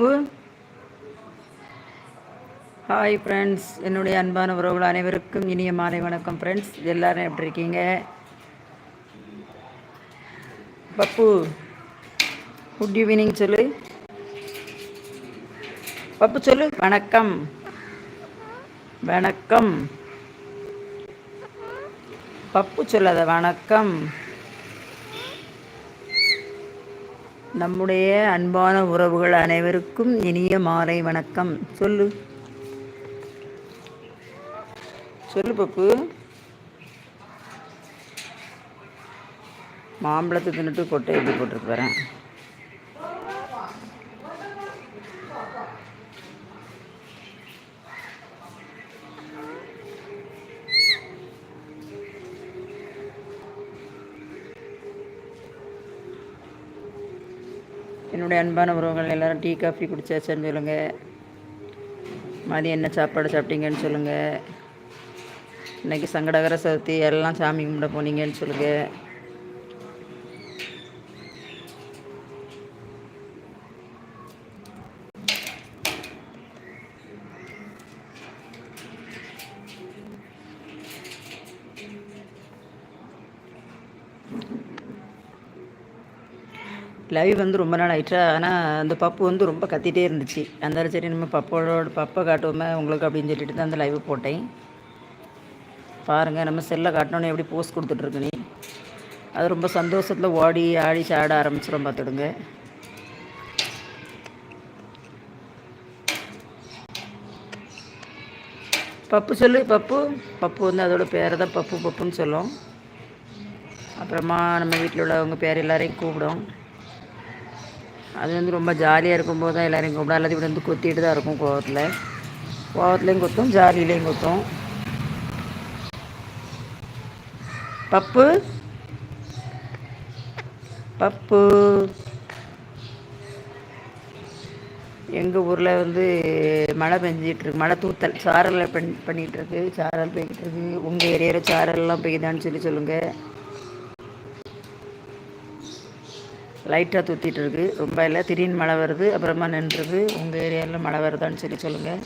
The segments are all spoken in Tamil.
உப்பு ஹாய் ஃப்ரெண்ட்ஸ் என்னுடைய அன்பான உறவுகள் அனைவருக்கும் இனிய மாலை வணக்கம் ஃப்ரெண்ட்ஸ் எல்லோரும் எப்படி இருக்கீங்க? பப்பு குட் ஈவினிங் சொல்லு? பப்பு சொல்லு. வணக்கம். வணக்கம். பப்பு சொல்லாத வணக்கம். நம்முடைய அன்பான உறவுகள் அனைவருக்கும் இனிய மாலை வணக்கம். சொல்லு. சொல்லு பப்பு. மாம்பழத்தை தின்னுட்டு கொட்டை எப்படி போட்டுருக்கு வரேன் என்னுடைய அன்பான உறவுகள் எல்லோரும் டீ காஃபி குடிச்சாச்சுன்னு சொல்லுங்கள் மதியம் என்ன சாப்பாடு சாப்பிட்டீங்கன்னு சொல்லுங்கள் இன்றைக்கி சங்கடகர சதுர்த்தி எல்லாம் சாமி கும்பிட போனீங்கன்னு சொல்லுங்கள் லைவ் வந்து ரொம்ப நாள் ஆயிடுச்சா ஆனால் அந்த பப்பு வந்து ரொம்ப கத்திட்டே இருந்துச்சு. அந்த சரி நம்ம பப்போட பப்பை காட்டுவோமே உங்களுக்கு அப்படின்னு சொல்லிட்டு தான் அந்த லைவ் போட்டேன். பாருங்கள் நம்ம செல்லை காட்டினோன்னே எப்படி போஸ்ட் கொடுத்துட்ருக்கு நீ. அது ரொம்ப சந்தோஷத்தில் ஓடி ஆடி சாட ஆரம்பிச்சிடும் பார்த்துடுங்க. பப்பு சொல்லு பப்பு. பப்பு வந்து அதோட பேரை தான் பப்பு பப்புன்னு சொல்லும். அப்புறமா நம்ம வீட்டில் உள்ளவங்க பேர் எல்லாரையும் கூப்பிடும். அது வந்து ரொம்ப ஜாலியாக இருக்கும்போது தான் எல்லோரையும் கூப்பிடும் அல்லது இப்படி வந்து கொத்திட்டு தான் இருக்கும் கோவத்தில். கோவத்துலேயும் கொத்தும் ஜாலியிலையும் கொத்தும். பப்பு? பப்பு? எங்கள் ஊரில் வந்து மழை பெஞ்சிகிட்ருக்கு மழை தூத்தல். சாரல் பண் பண்ணிகிட்ருக்கு சாரல் பெய்கிட்டு இருக்கு. உங்கள் ஏரியாவில் சாரல்லாம் பெய்யுதான்னு சொல்லி சொல்லுங்கள் லைட்டாக தூத்திட்டு இருக்கு ரொம்ப இல்லை திடீர்னு மழை வருது அப்புறமா நின்றுது. உங்கள் ஏரியாவில் மழை வருதான்னு சொல்லி சொல்லுங்கள்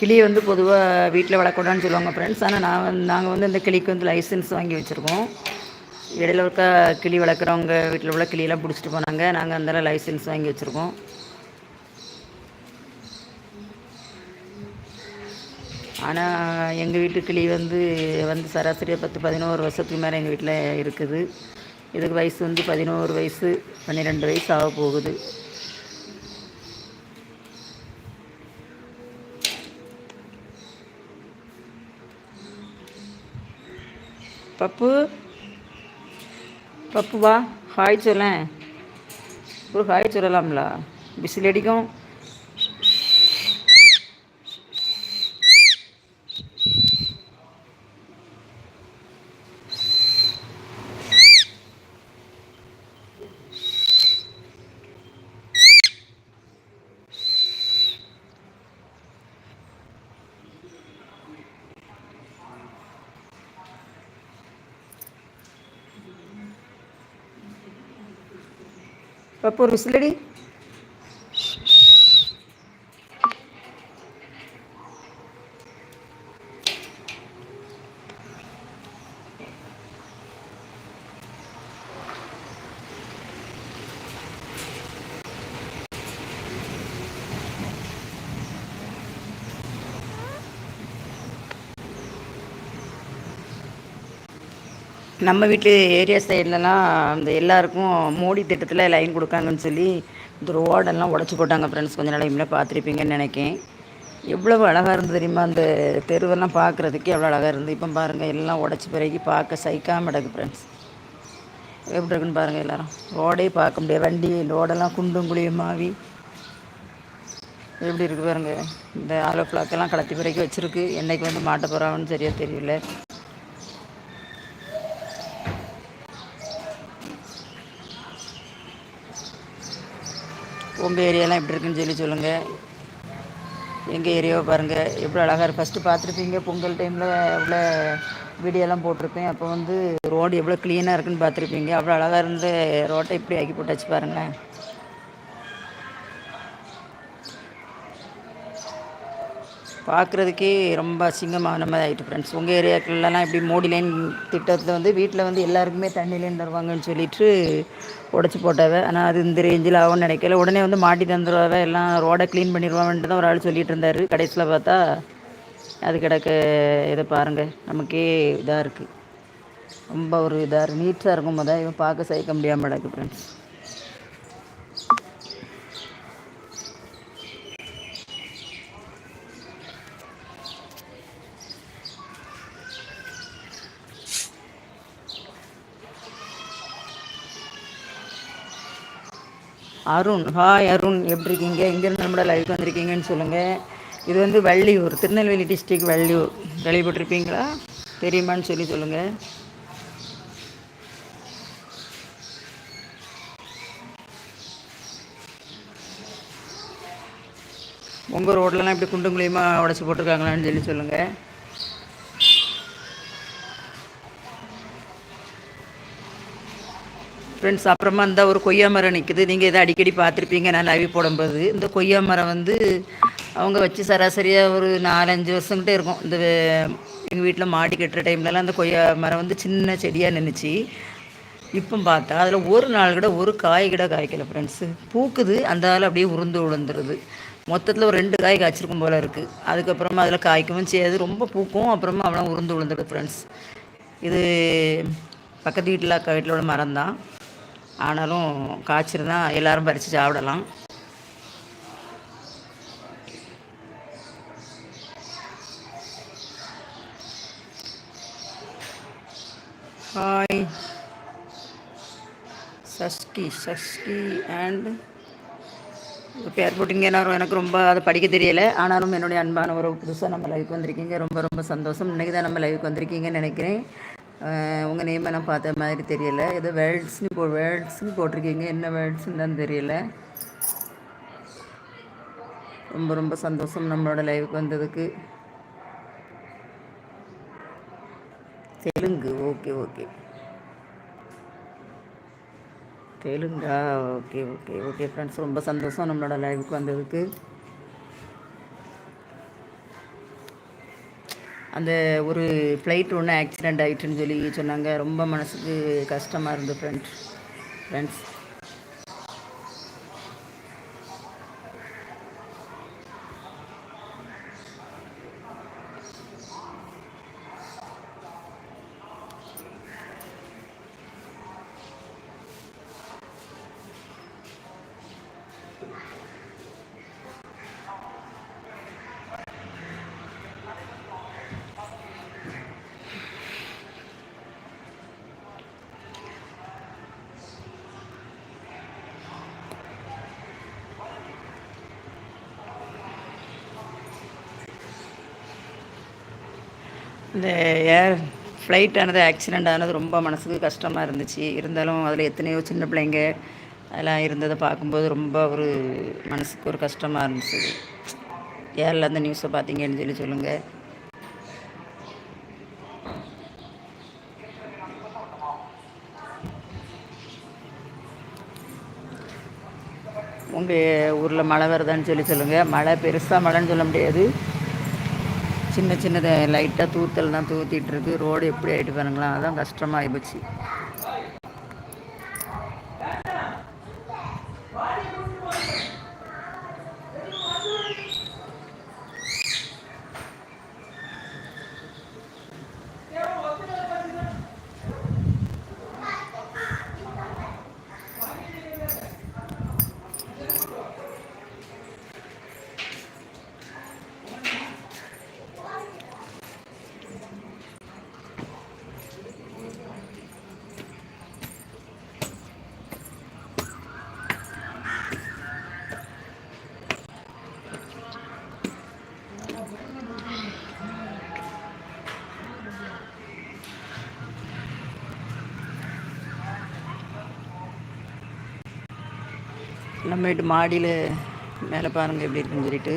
கிளியை வந்து பொதுவாக வீட்டில் வளர்க்கூடாதுன்னு சொல்லுவாங்க ஃப்ரெண்ட்ஸ் ஆனால் நான் வந்து நாங்கள் வந்து இந்த கிளிக்கு வந்து லைசன்ஸ் வாங்கி வச்சுருக்கோம். இடையில இருக்க கிளி வளர்க்குறவங்க வீட்டில் உள்ள கிளியெல்லாம் பிடிச்சிட்டு போனாங்க. நாங்கள் அந்த லைசன்ஸ் வாங்கி வச்சுருக்கோம். ஆனால் எங்கள் வீட்டு கிளி வந்து வந்து சராசரியாக பத்து பதினோரு வருஷத்துக்கு மேலே எங்கள் வீட்டில் இருக்குது. இதுக்கு வயசு வந்து பதினோரு வயசு பன்னிரெண்டு வயசு ஆக போகுது. பப்பு? பப்பு வா ஹாய் சொல்லேன். ஒரு ஹாய் சொல்லலாம்ல. பிசில் அடிக்கும். பப்பு ஒரு நம்ம வீட்டு ஏரியா சைட்லலாம் அந்த எல்லாருக்கும் மோடி திட்டத்தில் லைன் கொடுக்காங்கன்னு சொல்லி இந்த ரோடெல்லாம் உடச்சி போட்டாங்க ஃப்ரெண்ட்ஸ் கொஞ்சம் நாளைக்கு முன்னே பார்த்துருப்பீங்கன்னு நினைக்கேன். எவ்வளவு அழகாக இருந்தது தெரியுமா? அந்த தெருவெல்லாம் பார்க்குறதுக்கு எவ்வளோ அழகாக இருந்து. இப்போ பாருங்கள் எல்லாம் உடச்சி பிறகு பார்க்க சைக்காமல் கிடக்கு ஃப்ரெண்ட்ஸ் எப்படி இருக்குன்னு பாருங்கள் எல்லோரும். ரோடே பார்க்க முடியாது. வண்டி ரோடெல்லாம் குண்டும் குழியுமாவி எப்படி இருக்குது பாருங்கள் இந்த ஆலோ ஃப்ளாக்கெல்லாம் கலத்தி பிறகு வச்சுருக்கு. என்றைக்கு வந்து மாட்ட போகிறாங்கன்னு சரியாக தெரியல. உங்கள் ஏரியாலாம் எப்படி இருக்குன்னு சொல்லி சொல்லுங்கள் எங்கள் ஏரியாவை பாருங்கள் எப்படி அழகாக இருக்குது ஃபஸ்ட்டு பார்த்துருப்பீங்க பொங்கல் டைமில் எவ்வளோ வீடியோலாம் போட்டிருப்பேன். அப்போ வந்து ரோடு எவ்வளோ க்ளீனாக இருக்குன்னு பார்த்துருப்பீங்க. அவ்வளோ அழகாக இருந்த ரோட்டை இப்படி ஆக்கி போட்டாச்சு பாருங்களேன். பார்க்குறதுக்கே ரொம்ப அசிங்கமான மாதிரி ஆகிட்டு ஃப்ரெண்ட்ஸ் உங்கள் ஏரியாக்கள்லாம் இப்படி மோடி லைன் திட்டத்தில் வந்து வீட்டில் வந்து எல்லாருக்குமே தண்ணி லைன் தருவாங்கன்னு சொல்லிட்டு உடச்சி போட்டாவ. ஆனால் அது இந்த ரேஞ்சில் ஆகும்னு நினைக்கல. உடனே வந்து மாட்டி தந்துடுவாவ எல்லாம் ரோடை க்ளீன் பண்ணிடுவான்ட்டு தான் ஒரு ஆள் சொல்லிட்டு இருந்தார். கடைசியில் பார்த்தா அது கிடக்க இதை பாருங்கள் நமக்கே இதாக இருக்குது ரொம்ப ஒரு இதாக நீட்டாக இருக்கும் போது இவன் பார்க்க சகிக்க முடியாமல் கிடக்கு ஃப்ரெண்ட்ஸ் அருண் ஹாய் அருண் எப்படி இருக்கீங்க? எங்கேருந்து நம்மளோட லைஃப் வந்திருக்கீங்கன்னு சொல்லுங்கள் இது வந்து வள்ளியூர் திருநெல்வேலி டிஸ்ட்ரிக் வள்ளியூர். கேள்விப்பட்டிருப்பீங்களா? தெரியுமான்னு சொல்லி சொல்லுங்கள் உங்கள் ரோட்லலாம் இப்படி குண்டு மூலியமாக உடச்சி போட்டிருக்காங்களான்னு சொல்லி சொல்லுங்கள் ஃப்ரெண்ட்ஸ் அப்புறமா இந்த ஒரு கொய்யா மரம் நிற்குது நீங்கள் இதை அடிக்கடி பார்த்துருப்பீங்க நான் லைவ் போடும்போது. இந்த கொய்யா மரம் வந்து அவங்க வச்சு சராசரியாக ஒரு நாலஞ்சு வருஷங்கிட்டே இருக்கும். இந்த எங்கள் வீட்டில் மாடி கட்டுற டைம்லலாம் அந்த கொய்யா மரம் வந்து சின்ன செடியாக நின்றுச்சு இப்போ பார்த்தா அதில் ஒரு நாள் கூட ஒரு காய் கூட காய்க்கல ஃப்ரெண்ட்ஸு பூக்குது அந்த ஆள் அப்படியே உருந்து விழுந்துருது மொத்தத்தில் ஒரு ரெண்டு காய் காய்ச்சிருக்கும் போல் இருக்குது அதுக்கப்புறமா அதில் காய்க்கவும் செய்யாது. ரொம்ப பூக்கும் அப்புறமா அவ்வளோ உருந்து விழுந்துடும் ஃப்ரெண்ட்ஸ் இது பக்கத்து வீட்டில் அக்கா வீட்டில் உள்ள மரம் தான் ஆனாலும் காய்ச்சிருந்தா எல்லோரும் பறித்து சாப்பிடலாம். ஹாய் சஷ்கி சஷ்கி அண்ட் பேர் போட்டிங்க எனக்கு ரொம்ப அதை படிக்க தெரியலை. ஆனாலும் என்னுடைய அன்பான ஒரு புதுசாக நம்ம லைவுக்கு வந்திருக்கீங்க. ரொம்ப ரொம்ப சந்தோஷம். இன்றைக்கி தான் நம்ம லைவுக்கு வந்திருக்கீங்கன்னு நினைக்கிறேன். உங்கள் நேமை நான் பார்த்த மாதிரி தெரியல. ஏதோ வேர்ல்ட்ஸ்னு போ வேர்ல்ட்ஸ்னு போட்டிருக்கீங்க. என்ன வேர்ல்ட்ஸ்ன்னு தான் தெரியல. ரொம்ப ரொம்ப சந்தோஷம் நம்மளோட லைவுக்கு வந்ததுக்கு. தெலுங்கு ஓகே ஓகே தெலுங்கா ஓகே ஓகே ஓகே ஃப்ரெண்ட்ஸ் ரொம்ப சந்தோஷம் நம்மளோட லைவுக்கு வந்ததுக்கு. அந்த ஒரு ஃப்ளைட் ஒன்று ஆக்சிடெண்ட் ஆகிட்டுன்னு சொல்லி சொன்னாங்க. ரொம்ப மனசுக்கு கஷ்டமாக இருந்து ஃப்ரெண்ட்ஸ் ஃப்ரெண்ட்ஸ் இந்த ஏர் ஃப்ளைட் ஆனது ஆக்சிடெண்ட் ஆனது ரொம்ப மனசுக்கு கஷ்டமாக இருந்துச்சு. இருந்தாலும் அதில் எத்தனையோ சின்ன பிள்ளைங்க அதெல்லாம் இருந்ததை பார்க்கும்போது ரொம்ப ஒரு மனசுக்கு ஒரு கஷ்டமாக இருந்துச்சு. ஏரில் அந்த நியூஸை பார்த்தீங்கன்னு சொல்லி சொல்லுங்கள் உங்கள் ஊரில் மழை வருதான்னு சொல்லி சொல்லுங்கள் மழை பெருசாக மழைன்னு சொல்ல முடியாது. சின்ன சின்னதை லைட்டாக தூத்தல் தான் தூத்திட்டுருக்கு ரோடு எப்படி ஆகிட்டு பாருங்களா அதான் கஷ்டமாக ஆகிப்போச்சு நம்ம வீட்டு மாடியில் மேலே பாருங்கள் எப்படி இருக்குன்னு சொல்லிட்டு.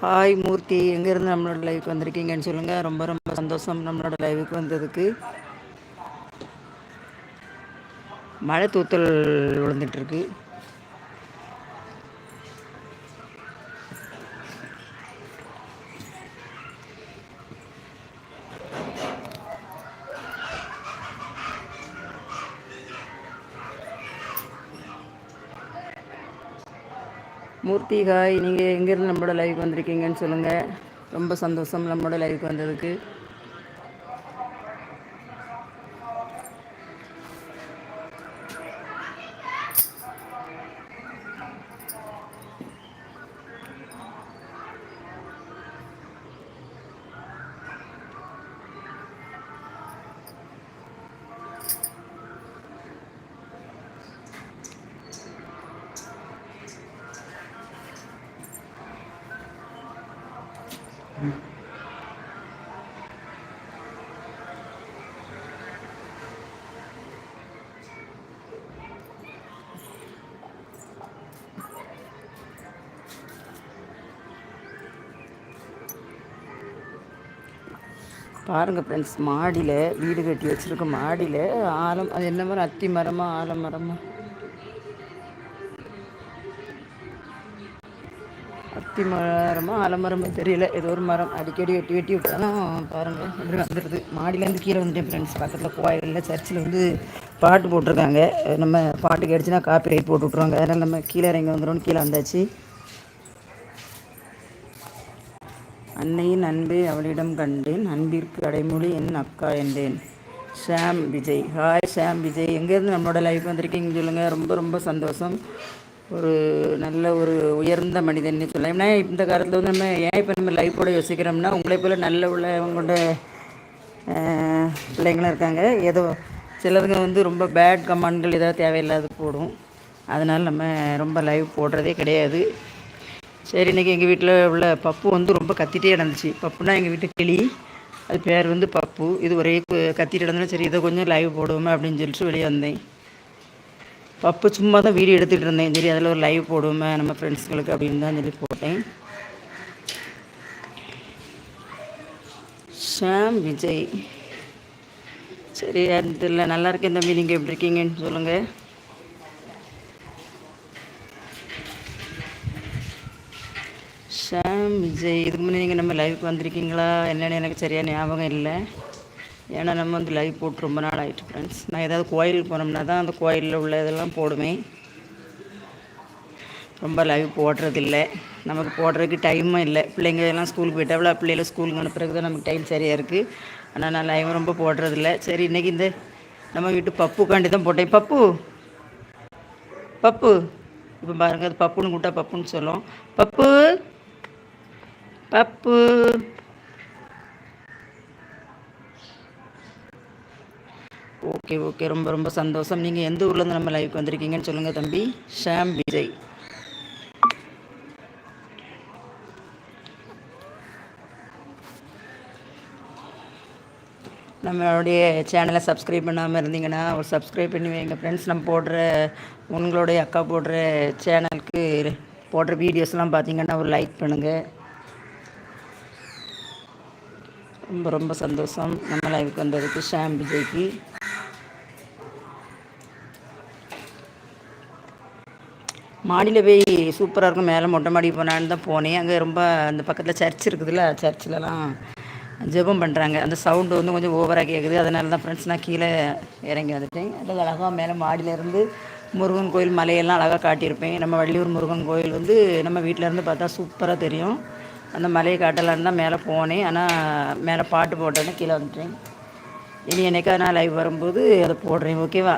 ஹாய் மூர்த்தி. எங்கேருந்து நம்மளோட லைவுக்கு வந்திருக்கீங்கன்னு சொல்லுங்கள் ரொம்ப ரொம்ப சந்தோஷம் நம்மளோட லைவுக்கு வந்ததுக்கு. மழை தூத்தல் விழுந்துட்டுருக்கு மூர்த்தி ஹாய். நீங்கள் எங்கேருந்து நம்மளோட லைவுக்கு வந்திருக்கீங்கன்னு சொல்லுங்கள் ரொம்ப சந்தோஷம் நம்மளோட லைவுக்கு வந்ததுக்கு. பாருங்கள் ஃப்ரெண்ட்ஸ் மாடியில் வீடு கட்டி வச்சுருக்க மாடியில் ஆலம் அது என்ன மரம் அத்தி மரமா ஆலமரமா அத்தி மரமா ஆலமரமா தெரியல. ஏதோ ஒரு மரம். அடிக்கடி வெட்டி வெட்டி விட்டாலும் பாருங்கள் எப்படி வந்துடுது. மாடியிலேருந்து கீழே வந்துட்டேன் ஃப்ரெண்ட்ஸ் பக்கத்தில் கோயிலில் சர்ச்சில் வந்து பாட்டு போட்டிருக்காங்க. நம்ம பாட்டு கிடச்சினா காப்பி ரைட் போட்டு விட்ருவாங்க அதனால் நம்ம கீழே இறங்கி வந்துடும் கீழே வந்தாச்சு. அன்னையின் அன்பை அவளிடம் கண்டேன் அன்பிற்கு அடைமொழி என் அக்கா என்றேன். ஷாம் விஜய். ஹாய் ஷாம் விஜய். எங்கேருந்து நம்மளோட லைஃப் வந்திருக்கீங்கன்னு சொல்லுங்கள் ரொம்ப ரொம்ப சந்தோஷம். ஒரு நல்ல ஒரு உயர்ந்த மனிதன்னு சொல்லலாம் ஏன்னா இந்த காலத்தில் வந்து நம்ம ஏன் இப்போ நம்ம லைஃப்போட யோசிக்கிறோம்னா உங்களை போல் நல்ல உள்ளவங்க கொண்ட பிள்ளைங்களும் இருக்காங்க. ஏதோ சிலருங்க வந்து ரொம்ப பேட் கமாண்ட்கள் ஏதாவது தேவையில்லாத போடும். அதனால் நம்ம ரொம்ப லைவ் போடுறதே கிடையாது. சரி இன்றைக்கி எங்கள் வீட்டில் உள்ள பப்பு வந்து ரொம்ப கத்திட்டே நடந்துச்சு. பப்புனா எங்கள் வீட்டு கிளி அது பேர் வந்து பப்பு. இது ஒரே கத்திட்டு நடந்தோன்னா சரி இதை கொஞ்சம் லைவ் போடுவோமே அப்படின்னு சொல்லிட்டு வெளியே வந்தேன். பப்பு சும்மா தான் வீடியோ எடுத்துகிட்டு இருந்தேன். சரி அதில் ஒரு லைவ் போடுவோமே நம்ம ஃப்ரெண்ட்ஸுங்களுக்கு அப்படின்னு தான் சொல்லி போட்டேன். ஷாம் விஜய். சரி அது நல்லா இருக்கேன் தம்பி நீங்கள் எப்படி இருக்கீங்கன்னு சொல்லுங்கள் ஷாம் விஜய் இதுக்கு முன்னே நீங்கள் நம்ம லைவுக்கு வந்திருக்கீங்களா? என்னென்னு எனக்கு சரியாக ஞாபகம் இல்லை. ஏன்னா நம்ம வந்து லைவ் போட்டு ரொம்ப நாள் ஆகிட்டு ஃப்ரெண்ட்ஸ் நான் ஏதாவது கோயிலுக்கு போனோம்னா தான் அந்த கோயிலில் உள்ள இதெல்லாம் போடுவேன். ரொம்ப லைவ் போடுறதில்லை நமக்கு போடுறதுக்கு டைமும் இல்லை. பிள்ளைங்க எல்லாம் ஸ்கூலுக்கு போயிட்டாவில் பிள்ளைகளை ஸ்கூலுக்கு அனுப்புறதுக்கு தான் நமக்கு டைம் சரியாக இருக்குது ஆனால் நான் லைவ் ரொம்ப போடுறதில்ல சரி இன்றைக்கி இந்த நம்ம வீட்டு பப்புக்காண்டி தான் போட்டேன். பப்பு! பப்பு! இப்போ பாருங்கள் அது பப்புன்னு கூட்டா பப்புன்னு சொல்லும். பப்பு! Pappu okay okay. ரொம்ப ரொம்ப சந்தோஷம். நீங்கள் எந்த ஊர்லேருந்து நம்ம லைவுக்கு வந்திருக்கீங்கன்னு சொல்லுங்கள் தம்பி. ஷாம் விஜய். நம்மளுடைய சேனலை சப்ஸ்கிரைப் பண்ணாமல் இருந்தீங்கன்னா ஒரு சப்ஸ்கிரைப் பண்ணி வைங்க. ஃப்ரெண்ட்ஸ் நம்ம போடுற உங்களுடைய அக்கா போடுற சேனலுக்கு போடுற வீடியோஸ்லாம் பார்த்தீங்கன்னா ஒரு லைக் பண்ணுங்கள் ரொம்ப ரொம்ப சந்தோஷம். நம்ம லைவுக்கு வந்ததுக்கு ஷாம் விஜய்க்கு. மாடியில் போய் சூப்பராக இருக்கும். மேலே மொட்டை மாடி போனான்னு தான் போனேன். அங்கே ரொம்ப அந்த பக்கத்தில் சர்ச் இருக்குதுல்ல சர்ச்சிலலாம் ஜெபம் பண்ணுறாங்க அந்த சவுண்டு வந்து கொஞ்சம் ஓவராக கேட்குது அதனால தான் ஃப்ரெண்ட்ஸ் நான் கீழே இறங்கி வந்துட்டேன். அது அழகாக மேலே மாடியிலேருந்து முருகன் கோயில் மலையெல்லாம் அழகாக காட்டியிருப்பேன். நம்ம வள்ளியூர் முருகன் கோயில் வந்து நம்ம வீட்டிலேருந்து பார்த்தா சூப்பராக தெரியும். அந்த மலையை காட்டலான்னு தான் மேலே போனேன். ஆனால் மேலே பாட்டு போட்டேன்னு கீழே வந்துட்டேன். இனி என்னைக்காக நான் லைவ் வரும்போது அதை போடுறேன். ஓகேவா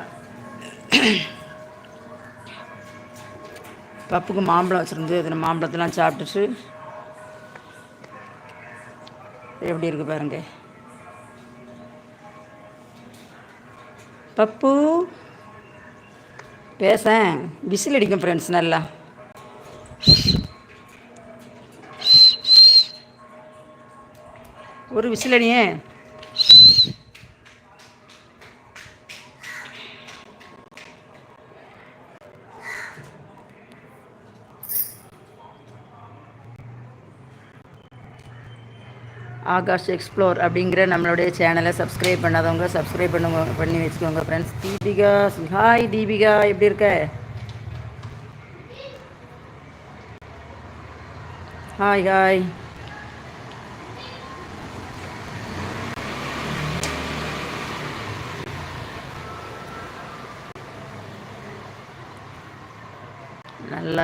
பப்புக்கு மாம்பழம் வச்சுருந்து அதில் மாம்பழத்தெல்லாம் சாப்பிட்டுட்டு எப்படி இருக்கு பாருங்க. பப்பு பேச. விசில் அடிக்கும் ஃப்ரெண்ட்ஸ் நல்லா. ஒரு விசிலடியே. ஆகாஷ் எக்ஸ்ப்ளோர் அப்படிங்கிற நம்மளுடைய சேனலை சப்ஸ்கிரைப் பண்ணாதவங்க சப்ஸ்கிரைப் பண்ணுங்க பண்ணி வச்சுக்கோங்க ஃப்ரெண்ட்ஸ் தீபிகா ஹாய் தீபிகா எப்படி இருக்க? ஹாய் ஹாய்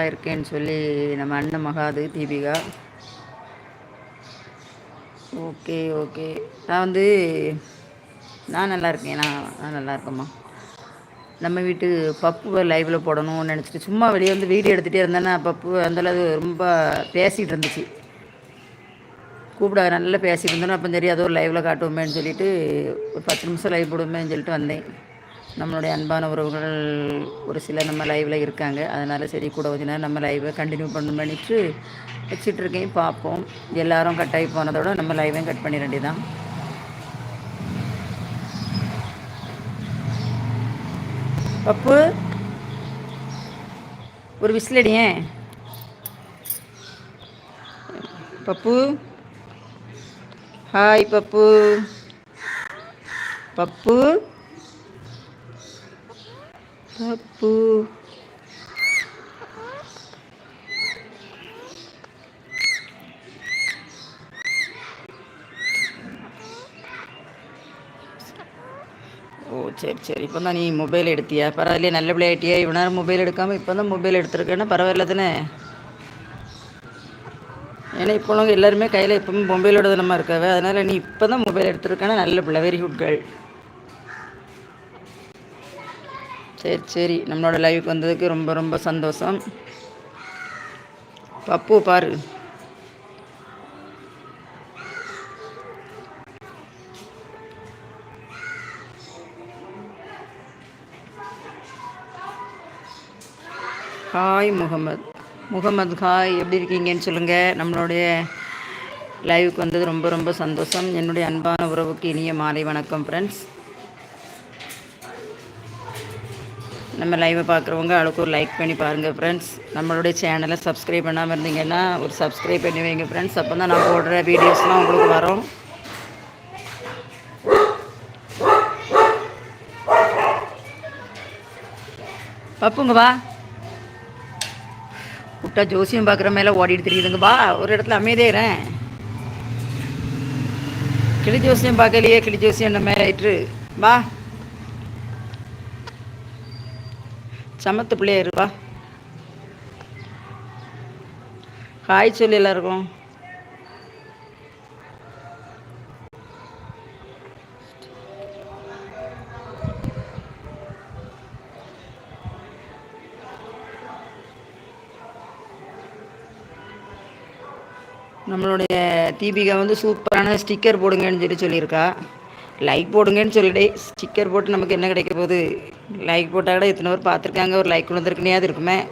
நல்லா இருக்கேன்னு சொல்லி நம்ம அண்ணன் மகாது தீபிகா. Okay okay. நான் வந்து நான் நல்லா இருக்கேன் நான் நான் நல்லா இருக்கேம்மா. நம்ம வீட்டு பப்பு லைவில் போடணும்னு நினச்சிட்டு சும்மா வெளியே வந்து வீடியோ எடுத்துகிட்டே இருந்தேன்னா பப்பு அந்தளவு ரொம்ப பேசிகிட்டு இருந்துச்சு. கூப்பிட நல்லா பேசிகிட்டு இருந்தோம் அப்போ சரி அதோ ஒரு லைவில் காட்டுவோமேன்னு சொல்லிட்டு ஒரு பத்து நிமிஷம் லைவ் போடுவோமேன்னு சொல்லிட்டு வந்தேன். நம்மளுடைய அன்பான உறவுகள் ஒரு சில நம்ம லைவில் இருக்காங்க. அதனால் சரி கூட கொஞ்ச நேரம் நம்ம லைவை கண்டினியூ பண்ணணும் பண்ணிட்டு வச்சிட்ருக்கேன் பார்ப்போம். எல்லோரும் கட் ஆகி போனதோட நம்ம லைவையும் கட் பண்ணிட வேண்டியதான் பப்பு ஒரு விசிலடியே பப்பு. ஹாய் பப்பு. பப்பு. பப்பு ஓ சரி சரி. இப்போ தான் நீ மொபைல் எடுத்தியா? பரவாயில்லையே நல்ல பிள்ளையாட்டியா இவ்வளோ நேரம் மொபைல் எடுக்காமல் இப்போ தான் மொபைல் எடுத்துருக்கேன்னா பரவாயில்ல தானே? ஏன்னா இப்போ உள்ளவங்க எல்லாருமே கையில் எப்பவுமே மொபைலோட தினமாக இருக்காவே அதனால் நீ இப்போ தான் மொபைல் எடுத்துருக்கேன்னா நல்ல பிள்ளை. வெரி குட் கேர்ள் சரி சரி. நம்மளோட லைவுக்கு வந்ததுக்கு ரொம்ப ரொம்ப சந்தோஷம். பப்பு பாரு. ஹாய் முகமது. முகமது ஹாய் எப்படி இருக்கீங்கன்னு சொல்லுங்கள் நம்மளுடைய லைவுக்கு வந்தது ரொம்ப ரொம்ப சந்தோஷம். என்னுடைய அன்பான உறவுக்கு இனிய மாலை வணக்கம் ஃப்ரெண்ட்ஸ் நம்ம லைவை பார்க்குறவங்க அளவுக்கு ஒரு லைக் பண்ணி பாருங்கள் ஃப்ரெண்ட்ஸ் நம்மளுடைய சேனலை சப்ஸ்கிரைப் பண்ணாமல் இருந்தீங்கன்னா ஒரு சப்ஸ்கிரைப் பண்ணி வைங்க ஃப்ரெண்ட்ஸ் அப்போ தான் நான் போடுற வீடியோஸ்லாம் உங்களுக்கு வரும். பப்புங்க வா. விட்டா ஜோசியம் பார்க்குற மேலே ஓடிட்டு தெரியுதுங்க. வா ஒரு இடத்துல அமைதியாகிறேன் கிளி ஜோசியம் பார்க்கலையே கிளி ஜோசியம் மேலே ஆயிட்டு வா. சமத்து பிள்ளையா வா. ஹாய் சொல்லி எல்லாருக்கும். நம்மளுடைய தீபிகா வந்து சூப்பரான ஸ்டிக்கர் போடுங்கன்னு சொல்லி சொல்லியிருக்கா. லைக் போடுங்கன்னு சொல்லிடே ஸ்டிக்கர் போட்டு நமக்கு என்ன கிடைக்க போகுது? லைக் போட்டால் கூட எத்தனை பேர் பார்த்துருக்காங்க? ஒரு லைக் கொண்டு அது இருக்குமே.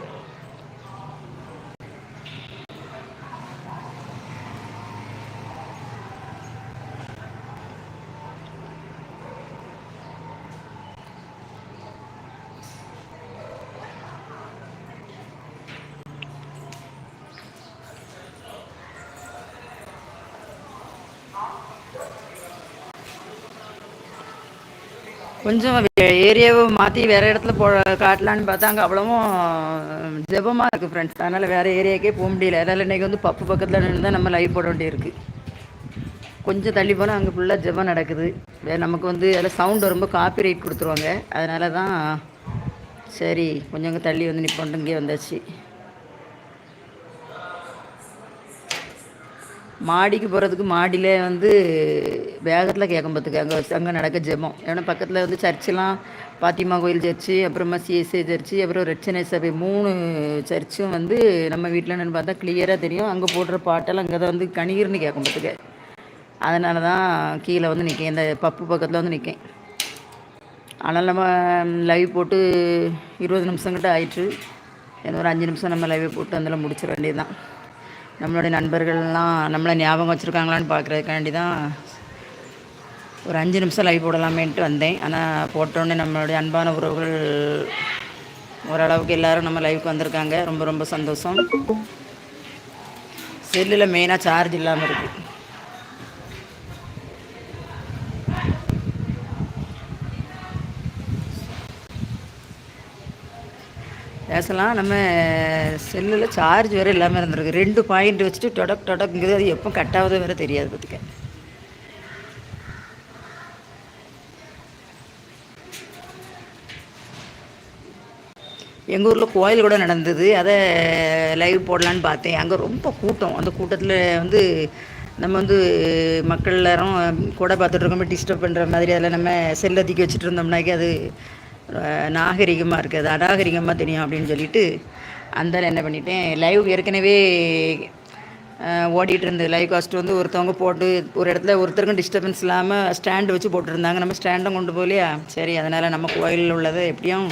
கொஞ்சம் ஏரியாவை மாற்றி வேறு இடத்துல போ காட்டலான்னு பார்த்தா அங்கே அவ்வளவும் ஜெபமாக இருக்குது ஃப்ரெண்ட்ஸ் அதனால் வேறு ஏரியாக்கே போக முடியல. அதனால் இன்றைக்கி வந்து பப்பு பக்கத்தில் நின்று தான் நம்ம லைவ் போட வேண்டியிருக்கு. கொஞ்சம் தள்ளி போனால் அங்கே ஃபுல்லாக ஜெபம் நடக்குது. வேறு நமக்கு வந்து அதில் சவுண்டு ரொம்ப காப்பி ரைட் கொடுத்துருவாங்க. அதனால தான் சரி கொஞ்சம் அங்கே தள்ளி வந்து நிற்போன்ட்டு இங்கே வந்தாச்சு. மாடிக்கு போகிறதுக்கு மாடியில் வந்து வேகத்தில் கேட்கும் பார்த்துக்க அங்கே அங்கே நடக்க ஜெபம். ஏன்னா பக்கத்தில் வந்து சர்ச்செலாம் பாத்திமா கோயில் சர்ச்சு அப்புறமா சிஎஸ்ஏ சர்ச்சு அப்புறம் ரச்சனை சபை மூணு சர்ச்சும் வந்து நம்ம வீட்டில் என்னென்னு பார்த்தா கிளியராக தெரியும். அங்கே போடுற பாட்டெல்லாம் அங்கே தான் வந்து கணீர்னு கேட்கும் பார்த்துக்க அதனால தான் கீழே வந்து நிற்கேன் இந்த பப்பு பக்கத்தில் வந்து நிற்கேன் ஆனால் நம்ம லைவ் போட்டு இருபது நிமிஷங்கிட்ட ஆயிட்டு ஆயிடுச்சு இன்னும் ஒரு அஞ்சு நிமிஷம் நம்ம லைவ் போட்டு அதில் முடிச்சிட வேண்டியது தான் நம்மளுடைய நண்பர்கள்லாம் நம்மளை ஞாபகம் வச்சுருக்காங்களான்னு பார்க்குறதுக்காண்டி தான் ஒரு அஞ்சு நிமிஷம் லைவ் போடலாமேன்ட்டு வந்தேன். ஆனால் போட்டோன்னே நம்மளுடைய அன்பான உறவுகள் ஓரளவுக்கு எல்லோரும் நம்ம லைவுக்கு வந்திருக்காங்க. ரொம்ப ரொம்ப சந்தோஷம். செல்லில் மெயினாக சார்ஜ் இல்லாமல் இருக்குது பேசலாம். நம்ம செல்லில் சார்ஜ் வேறு இல்லாமல் இருந்திருக்கு. ரெண்டு பாயிண்ட் வச்சுட்டு டொடக் டொடக்குங்கிறது அது எப்போ கட் ஆகுதோ வேறு தெரியாது பார்த்துக்க எங்கள் ஊரில் கோயில் கூட நடந்தது. அதை லைவ் போடலான்னு பார்த்தேன். அங்கே ரொம்ப கூட்டம். அந்த கூட்டத்தில் வந்து நம்ம வந்து மக்கள் எல்லாரும் கூட பார்த்துட்டு இருக்கோமே. டிஸ்டர்ப் பண்ணுற மாதிரி அதில் நம்ம செல்லை தூக்கி வச்சுட்டு இருந்தோம்னாக்கி அது நாகரிகமாக இருக்குது அது அநாகரிகமாக தெரியும் அப்படின்னு சொல்லிட்டு அந்த என்ன பண்ணிட்டேன் லைவ் ஏற்கனவே ஓடிட்டு இருந்தது. லைவ் காஸ்ட் வந்து ஒருத்தவங்க போட்டு ஒரு இடத்துல ஒருத்தருக்கும் டிஸ்டர்பன்ஸ் இல்லாமல் ஸ்டாண்டு வச்சு போட்டுருந்தாங்க. நம்ம ஸ்டாண்டும் கொண்டு போகலையா? சரி அதனால் நம்ம கோயிலில் உள்ளதை எப்படியும்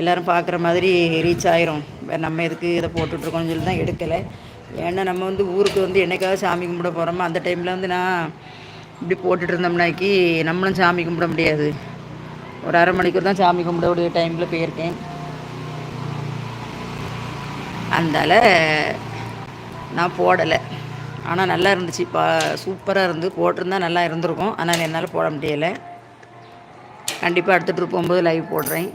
எல்லோரும் பார்க்குற மாதிரி ரீச் ஆயிரும். வேறு நம்ம எதுக்கு இதை போட்டுட்ருக்கோம்னு சொல்லி தான் எடுக்கலை. ஏன்னா நம்ம வந்து ஊருக்கு வந்து என்னைக்காவது சாமி கும்பிட போகிறோமோ அந்த டைமில் வந்து நான் இப்படி போட்டுட்டு இருந்தோம்னாக்கி நம்மளும் சாமி கும்பிட முடியாது. ஒரு அரை மணிக்கூர் தான் சாமி கும்பிடக்கூடிய டைமில் போயிருக்கேன். அந்தால நான் போடலை. ஆனால் நல்லா இருந்துச்சு. பா சூப்பராக இருந்து போட்டிருந்தா நல்லா இருந்திருக்கும். ஆனால் என்னால் போட முடியலை. கண்டிப்பாக எடுத்துகிட்டு போகும்போது லைவ் போடுறேன்.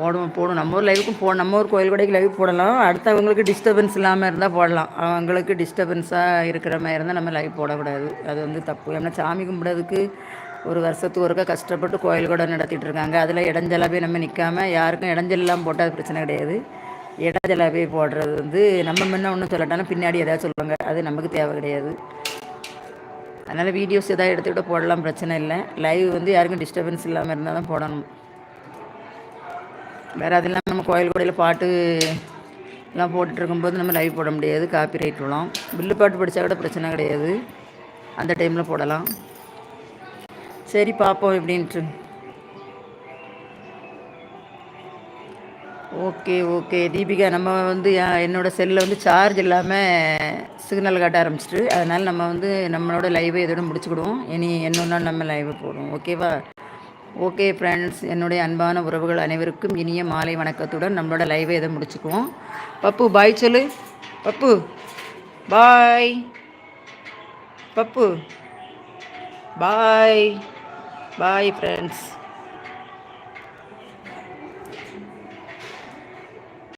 போடுவோம் போடும் நம்ம ஊர் லைவுக்கும் போ நம்ம ஊர் கோயில் கடைக்கு லைவ் போடலாம். அடுத்தவங்களுக்கு டிஸ்டர்பன்ஸ் இல்லாமல் இருந்தால் போடலாம். அவங்களுக்கு டிஸ்டர்பன்ஸாக இருக்கிற மாதிரி இருந்தால் நம்ம லைவ் போடக்கூடாது. அது வந்து தப்பு. ஏன்னா சாமி கும்பிட்றதுக்கு ஒரு வருஷத்துக்கு ஒருக்கா கஷ்டப்பட்டு கோயில் கூட நடத்திட்டு இருக்காங்க. அதில் இடைஞ்சலாவே நம்ம நிற்காம யாருக்கும் இடைஞ்சலாம் போட்டால் அது பிரச்சனை கிடையாது. இடைஞ்சலாவே போடுறது வந்து நம்ம முன்ன ஒன்றும் சொல்லட்டாலும் பின்னாடி எதாவது சொல்லுவாங்க. அது நமக்கு தேவை கிடையாது. அதனால் வீடியோஸ் எதாவது எடுத்துக்கிட்ட போடலாம் பிரச்சனை இல்லை. லைவ் வந்து யாருக்கும் டிஸ்டர்பன்ஸ் இல்லாமல் இருந்தால் தான் போடணும். வேறு அது இல்லாமல் நம்ம கோயில் கோடையில் பாட்டு எல்லாம் போட்டுட்ருக்கும்போது நம்ம லைவ் போட முடியாது காப்பி ரைட் விடலாம். பில்லு பாட்டு படித்தா கூட பிரச்சனை கிடையாது. அந்த டைமில் போடலாம். சரி பார்ப்போம் எப்படின்ட்டு. ஓகே ஓகே தீபிகா நம்ம வந்து என்னோடய செல்லில் வந்து சார்ஜ் இல்லாமல் சிக்னல் காட்ட ஆரம்பிச்சிட்டு அதனால் நம்ம வந்து நம்மளோட லைவை இதோட முடிச்சுக்கிடுவோம். இனி என்னொன்னா நம்ம லைவை போடுவோம். ஓகேவா ஓகே ஃப்ரெண்ட்ஸ் என்னுடைய அன்பான உறவுகள் அனைவருக்கும் இனிய மாலை வணக்கத்துடன் நம்மளோட லைவை இதை முடிச்சுக்குவோம். பப்பு பாய் சொல்லு. பப்பு பாய் பப்பு பாய் பாய் ஃப்ரெண்ட்ஸ்